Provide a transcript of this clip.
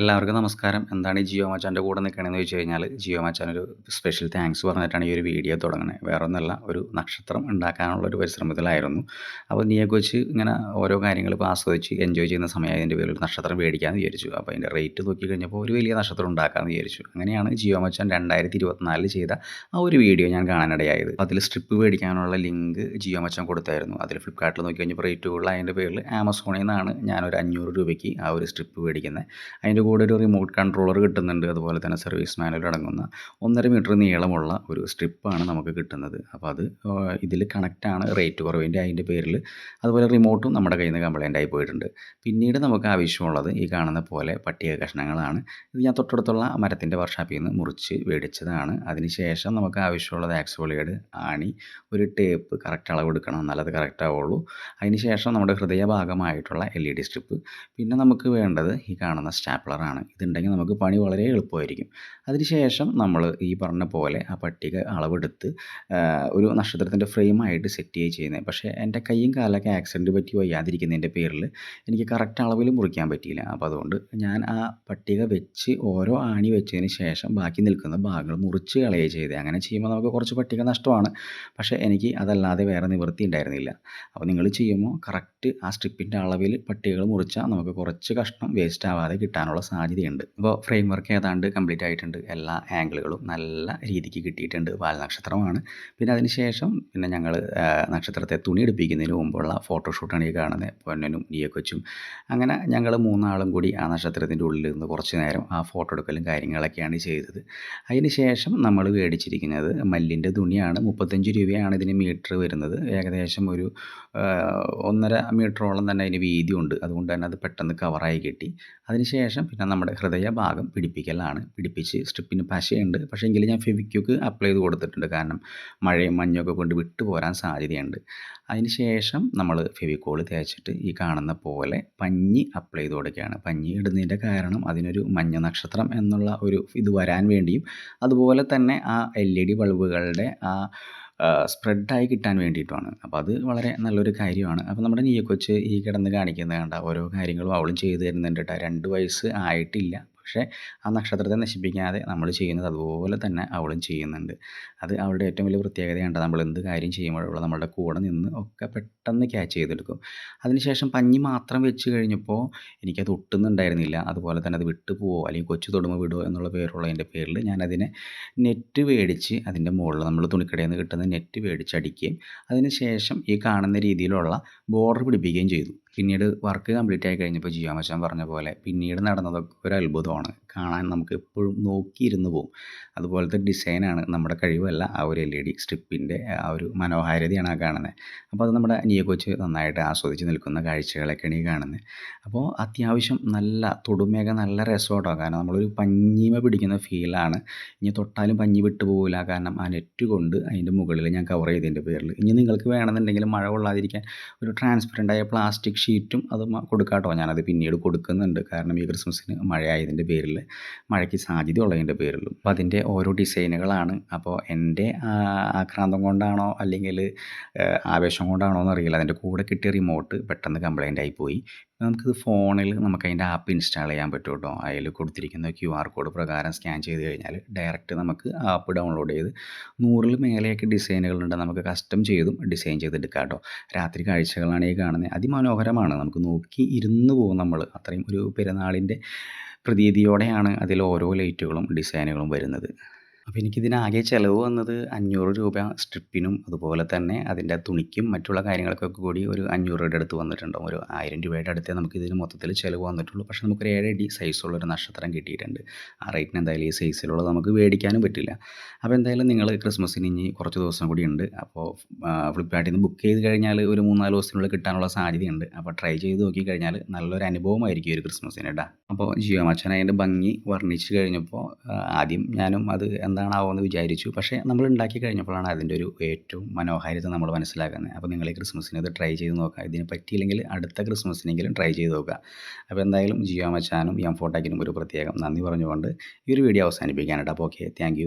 എല്ലാവർക്കും നമസ്കാരം. എന്താണ് ഈ ജിയോ മച്ചാന്റെ കൂടെ നിൽക്കണമെന്ന് ചോദിച്ചു കഴിഞ്ഞാൽ ജിയോ മച്ചാൻ ഒരു സ്പെഷ്യൽ താങ്ക്സ് പറഞ്ഞിട്ടാണ് ഈ ഒരു വീഡിയോ തുടങ്ങുന്നത് വേറെ ഒന്നല്ല ഒരു നക്ഷത്രം ഉണ്ടാക്കാനുള്ള ഒരു പരിശ്രമത്തിലായിരുന്നു. അപ്പോൾ നീയെക്കുറിച്ച് ഇങ്ങനെ ഓരോ കാര്യങ്ങൾ ഇപ്പോൾ ആസ്വദിച്ച് എൻജോയ് ചെയ്യുന്ന സമയം അതിന്റെ പേരിൽ നക്ഷത്രം മേടിക്കാമെന്ന് വിചാരിച്ചു. അപ്പോൾ അതിന്റെ റേറ്റ് നോക്കി കഴിഞ്ഞപ്പോൾ ഒരു വലിയ നക്ഷത്രം ഉണ്ടാക്കാമെന്ന് വിചാരിച്ചു. അങ്ങനെയാണ് ജിയോ മച്ചാൻ രണ്ടായിരത്തി ഇരുപത്തിനാലിൽ ചെയ്ത ആ ഒരു വീഡിയോ ഞാൻ കാണാനിടയായത്. അതിൽ സ്ട്രിപ്പ് മേടിക്കാനുള്ള ലിങ്ക് ജിയോ മച്ചാൻ കൊടുത്തായിരുന്നു. അതിൽ ഫ്ലിപ്കാർട്ടിൽ നോക്കി കഴിഞ്ഞപ്പോൾ റേറ്റ് കൂടുതൽ അതിന്റെ പേരിൽ ആമസോണിൽ നിന്നാണ് ഞാനൊരു അഞ്ഞൂറ് രൂപയ്ക്ക് ആ ഒരു സ്ട്രിപ്പ് മേടിക്കുന്നത് അതിന്റെ കൂടെ ഒരു റിമോട്ട് കൺട്രോളർ കിട്ടുന്നുണ്ട്. അതുപോലെ തന്നെ സർവീസ് മാനുവൽ അടങ്ങുന്ന ഒന്നര മീറ്റർ നീളമുള്ള ഒരു സ്ട്രിപ്പാണ് നമുക്ക് കിട്ടുന്നത്. അപ്പോൾ അത് ഇതിൽ കണക്റ്റാണ് റേറ്റ് കുറവിന്റെ അതിന്റെ പേരിൽ അതുപോലെ റിമോട്ടും നമ്മുടെ കയ്യിൽ നിന്ന് കംപ്ലൈന്റ് ആയി പോയിട്ടുണ്ട്. പിന്നീട് നമുക്ക് ആവശ്യമുള്ളത് ഈ കാണുന്ന പോലെ പട്ടിക കഷ്ണങ്ങളാണ്. ഇത് ഞാൻ തൊട്ടടുത്തുള്ള മരത്തിന്റെ വർഷാപ്പിൽ നിന്ന് മുറിച്ച് മേടിച്ചതാണ് അതിനുശേഷം നമുക്ക് ആവശ്യമുള്ളത് ആക്സോളിയേഡ് ആണി ഒരു ടേപ്പ് കറക്റ്റ് അളവ് എടുക്കണം എന്നാലത് കറക്റ്റ് ആവുള്ളൂ. അതിനുശേഷം നമ്മുടെ ഹൃദയഭാഗമായിട്ടുള്ള എൽ ഇ ഡി സ്ട്രിപ്പ് പിന്നെ നമുക്ക് വേണ്ടത് ഈ കാണുന്ന സ്റ്റാപ്ലർ കളറാണ് ഇതുണ്ടെങ്കിൽ നമുക്ക് പണി വളരെ എളുപ്പമായിരിക്കും. അതിനുശേഷം നമ്മൾ ഈ പറഞ്ഞ പോലെ ആ പട്ടിക അളവെടുത്ത് ഒരു നക്ഷത്രത്തിന്റെ ഫ്രെയിമായിട്ട് സെറ്റ് ചെയ്യുക ചെയ്യുന്നത്. പക്ഷേ എന്റെ കൈയും കാലൊക്കെ ആക്സിഡന്റ് പറ്റി വയ്യാതിരിക്കുന്നതിന്റെ പേരിൽ എനിക്ക് കറക്റ്റ് അളവിൽ മുറിക്കാൻ പറ്റിയില്ല. അപ്പോൾ അതുകൊണ്ട് ഞാൻ ആ പട്ടിക വെച്ച് ഓരോ ആണി വെച്ചതിന് ശേഷം ബാക്കി നിൽക്കുന്ന ഭാഗങ്ങൾ മുറിച്ച് കളയുക ചെയ്തത്. അങ്ങനെ ചെയ്യുമ്പോൾ നമുക്ക് കുറച്ച് പട്ടിക നഷ്ടമാണ്. പക്ഷേ എനിക്ക് അതല്ലാതെ വേറെ നിവൃത്തി ഉണ്ടായിരുന്നില്ല. അപ്പോൾ നിങ്ങൾ ചെയ്യുമ്പോൾ കറക്റ്റ് ആ സ്ട്രിപ്പിന്റെ അളവിൽ പട്ടികകൾ മുറിച്ചാൽ നമുക്ക് കുറച്ച് കഷ്ണം വേസ്റ്റ് ആവാതെ കിട്ടാനുള്ള സാധ്യതയുണ്ട്. അപ്പോൾ ഫ്രെയിം വർക്ക് ഏതാണ്ട് കംപ്ലീറ്റ് ആയിട്ടുണ്ട്. എല്ലാ ആംഗിളുകളും നല്ല രീതിക്ക് കിട്ടിയിട്ടുണ്ട്. വാൽനക്ഷത്രമാണ് പിന്നെ അതിനുശേഷം പിന്നെ ഞങ്ങൾ നക്ഷത്രത്തെ തുണി എടുപ്പിക്കുന്നതിന് മുമ്പുള്ള ഫോട്ടോഷൂട്ടാണ് ഈ കാണുന്നത് പൊന്നനും കൊച്ചും. അങ്ങനെ ഞങ്ങൾ മൂന്നാളും കൂടി ആ നക്ഷത്രത്തിന്റെ ഉള്ളിൽ നിന്ന് കുറച്ച് നേരം ആ ഫോട്ടോ എടുക്കലും കാര്യങ്ങളൊക്കെയാണ് ചെയ്തത്. അതിന് ശേഷം നമ്മൾ മേടിച്ചിരിക്കുന്നത് മല്ലിന്റെ തുണിയാണ്. മുപ്പത്തഞ്ച് രൂപയാണ് ഇതിന് മീറ്റർ വരുന്നത്. ഏകദേശം ഒരു ഒന്നര മീറ്ററോളം തന്നെ അതിന് വീതിയുണ്ട്. അതുകൊണ്ട് തന്നെ അത് പെട്ടെന്ന് കവറായി കിട്ടി. അതിനുശേഷം പിന്നെ നമ്മുടെ ഹൃദയഭാഗം പിടിപ്പിക്കലാണ്. പിടിപ്പിച്ച് സ്ട്രിപ്പിന് പശയുണ്ട്. പക്ഷേ എങ്കിലും ഞാൻ ഫെവിക്യൂക്ക് അപ്ലൈ ചെയ്ത് കൊടുത്തിട്ടുണ്ട്. കാരണം മഴയും മഞ്ഞൊക്കെ കൊണ്ട് വിട്ടു പോരാൻ സാധ്യതയുണ്ട്. അതിനുശേഷം നമ്മൾ ഫെവിക്കോൾ തേച്ചിട്ട് ഈ കാണുന്ന പോലെ പഞ്ഞി അപ്ലൈ ചെയ്ത് കൊടുക്കുകയാണ്. പഞ്ഞി ഇടുന്നതിന്റെ കാരണം അതിനൊരു മഞ്ഞ നക്ഷത്രം എന്നുള്ള ഒരു ഇത് വരാൻ വേണ്ടിയും അതുപോലെ തന്നെ ആ എൽ ഇ ഡി ബൾബുകളുടെ ആ സ്പ്രെഡായി കിട്ടാൻ വേണ്ടിയിട്ടുമാണ്. അപ്പോൾ അത് വളരെ നല്ലൊരു കാര്യമാണ്. അപ്പോൾ നമ്മുടെ നീയക്കൊച്ച് ഈ കിടന്ന് കാണിക്കുന്നത് കണ്ട ഓരോ കാര്യങ്ങളും അവളും ചെയ്തു തരുന്നുണ്ട് കേട്ടോ. രണ്ട് വയസ്സ് ആയിട്ടില്ല. പക്ഷേ ആ നക്ഷത്രത്തെ നശിപ്പിക്കാതെ നമ്മൾ ചെയ്യുന്നത് അതുപോലെ തന്നെ അവളും ചെയ്യുന്നുണ്ട്. അത് അവളുടെ ഏറ്റവും വലിയ പ്രത്യേകതയാണ്. നമ്മൾ എന്ത് കാര്യം ചെയ്യുമ്പോഴുള്ള നമ്മളുടെ കൂടെ നിന്ന് ഒക്കെ പെട്ടെന്ന് ക്യാച്ച് ചെയ്തെടുക്കും. അതിനുശേഷം പഞ്ഞി മാത്രം വെച്ച് കഴിഞ്ഞപ്പോൾ എനിക്കത് ഒട്ടുന്നുണ്ടായിരുന്നില്ല. അതുപോലെ തന്നെ അത് വിട്ടു പോവോ അല്ലെങ്കിൽ കൊച്ചു തൊടുമ വിടുമോ എന്നുള്ള പേരുള്ളതിന്റെ പേരിൽ ഞാനതിനെ നെറ്റ് മേടിച്ച് അതിന്റെ മുകളിൽ നമ്മൾ തുണിക്കടയിൽ നിന്ന് കിട്ടുന്ന നെറ്റ് മേടിച്ച് അടിക്കുകയും അതിന് ശേഷം ഈ കാണുന്ന രീതിയിലുള്ള ബോർഡർ പിടിപ്പിക്കുകയും ചെയ്തു. പിന്നീട് വർക്ക് കംപ്ലീറ്റ് ആയി കഴിഞ്ഞപ്പോൾ ജിയോ മച്ചാൻ പറഞ്ഞ പോലെ പിന്നീട് നടന്നതൊക്കെ ഒരു അത്ഭുതമാണ്. കാണാൻ നമുക്ക് എപ്പോഴും നോക്കിയിരുന്ന് പോകും അതുപോലത്തെ ഡിസൈനാണ് നമ്മുടെ കഴിവല്ല ആ ഒരു എൽ ഇ ഡി സ്ട്രിപ്പിന്റെ ആ ഒരു മനോഹാരിതയാണ് ആ കാണുന്നത് അപ്പോൾ അത് നമ്മുടെ നിയ കൊച്ച് നന്നായിട്ട് ആസ്വദിച്ച് നിൽക്കുന്ന കാഴ്ചകളൊക്കെയാണ് ഈ കാണുന്നത് അപ്പോൾ അത്യാവശ്യം നല്ല തൊടുമയൊക്കെ നല്ല രസമാട്ടോ കാരണം നമ്മളൊരു പഞ്ഞിമ പിടിക്കുന്ന ഫീലാണ് ഇനി തൊട്ടാലും പഞ്ഞി വിട്ടു പോകില്ല കാരണം ആ നെറ്റ് കൊണ്ട് അതിന്റെ മുകളിൽ ഞാൻ കവർ ചെയ്തതിന്റെ പേരിൽ ഇനി നിങ്ങൾക്ക് വേണമെന്നുണ്ടെങ്കിൽ മഴ കൊള്ളാതിരിക്കാൻ ഒരു ട്രാൻസ്പെറന്റായ പ്ലാസ്റ്റിക് ഷീറ്റും അത് കൊടുക്കാട്ടോ. ഞാനത് പിന്നീട് കൊടുക്കുന്നുണ്ട്. കാരണം ഈ ക്രിസ്മസിന് മഴയായതിന്റെ പേരിൽ മഴയ്ക്ക് സാധ്യതയുള്ളതിന്റെ പേരിലും അപ്പോൾ അതിന്റെ ഓരോ ഡിസൈനുകളാണ്. അപ്പോൾ എന്റെ ആക്രാന്തം കൊണ്ടാണോ അല്ലെങ്കിൽ ആവേശം കൊണ്ടാണോ എന്നറിയില്ല. അതിന്റെ കൂടെ കിട്ടിയ റിമോട്ട് പെട്ടെന്ന് കംപ്ലൈന്റ് ആയിപ്പോയി നമുക്കിത് ഫോണിൽ നമുക്ക് അതിന്റെ ആപ്പ് ഇൻസ്റ്റാൾ ചെയ്യാൻ പറ്റും കേട്ടോ. അതിൽ കൊടുത്തിരിക്കുന്ന ക്യു ആർ കോഡ് പ്രകാരം സ്കാൻ ചെയ്ത് കഴിഞ്ഞാൽ ഡയറക്റ്റ് നമുക്ക് ആപ്പ് ഡൗൺലോഡ് ചെയ്ത് നൂറിൽ മേലെയൊക്കെ ഡിസൈനുകളുണ്ട്. നമുക്ക് കസ്റ്റം ചെയ്തും ഡിസൈൻ ചെയ്തെടുക്കാം കേട്ടോ. രാത്രി കാഴ്ചകളാണ് ഈ കാണുന്നത് അതിമനോഹരമാണ്. നമുക്ക് നോക്കി ഇരുന്ന് പോകും നമ്മൾ അത്രയും ഒരു പെരുന്നാളിന്റെ പ്രതീതിയോടെയാണ് അതിൽ ഓരോ ലൈറ്റുകളും ഡിസൈനുകളും വരുന്നത്. അപ്പോൾ എനിക്കിതിനാകെ ചിലവ് വന്നത് അഞ്ഞൂറ് രൂപ സ്ട്രിപ്പിനും അതുപോലെ തന്നെ അതിന്റെ തുണിക്കും മറ്റുള്ള കാര്യങ്ങൾക്കൊക്കെ കൂടി ഒരു അഞ്ഞൂറ് രൂപയുടെ അടുത്ത് വന്നിട്ടുണ്ടാവും ഒരു ആയിരം രൂപയുടെ അടുത്തേ നമുക്ക് ഇതിന് മൊത്തത്തിൽ ചിലവ് വന്നിട്ടുള്ളൂ. പക്ഷേ നമുക്കൊരു ഏഴടി സൈസുള്ളൊരു നക്ഷത്രം കിട്ടിയിട്ടുണ്ട്. ആ റേറ്റിന് എന്തായാലും ഈ സൈസിലുള്ളത് നമുക്ക് മേടിക്കാനും പറ്റില്ല. അപ്പോൾ എന്തായാലും നിങ്ങൾ ക്രിസ്മസിന് ഇനി കുറച്ച് ദിവസം കൂടി ഉണ്ട്. അപ്പോൾ ഫ്ലിപ്കാർട്ടിൽ നിന്ന് ബുക്ക് ചെയ്ത് കഴിഞ്ഞാൽ ഒരു മൂന്നാൽ ദിവസത്തിനുള്ളിൽ കിട്ടാനുള്ള സാധ്യതയുണ്ട്. അപ്പോൾ ട്രൈ ചെയ്ത് നോക്കി കഴിഞ്ഞാൽ നല്ലൊരു അനുഭവമായിരിക്കും ഒരു ക്രിസ്മസിന് കേട്ടോ അപ്പോൾ ജിയോ മച്ചൻ അതിന്റെ ഭംഗി വർണിച്ച് കഴിഞ്ഞപ്പോൾ ആദ്യം ഞാനും അത് എന്താ എന്താണാവോ എന്ന് വിചാരിച്ചു. പക്ഷേ നമ്മൾ ഉണ്ടാക്കി കഴിഞ്ഞപ്പോഴാണ് അതിന്റെ ഒരു ഏറ്റവും മനോഹാരിത നമ്മൾ മനസ്സിലാക്കുന്നത്. അപ്പോൾ നിങ്ങൾ ഈ ക്രിസ്മസിന് ഇത് ട്രൈ ചെയ്ത് നോക്കുക. ഇതിന് പറ്റിയില്ലെങ്കിൽ അടുത്ത ക്രിസ്മസിനെങ്കിലും ട്രൈ ചെയ്ത് നോക്കുക. അപ്പോൾ എന്തായാലും ജിയോ മച്ചാനും എം ഫോട്ടാക്കിനും ഒരു പ്രത്യേകം നന്ദി പറഞ്ഞുകൊണ്ട് ഈ ഒരു വീഡിയോ അവസാനിപ്പിക്കാനായിട്ട് അപ്പോൾ ഓക്കെ താങ്ക്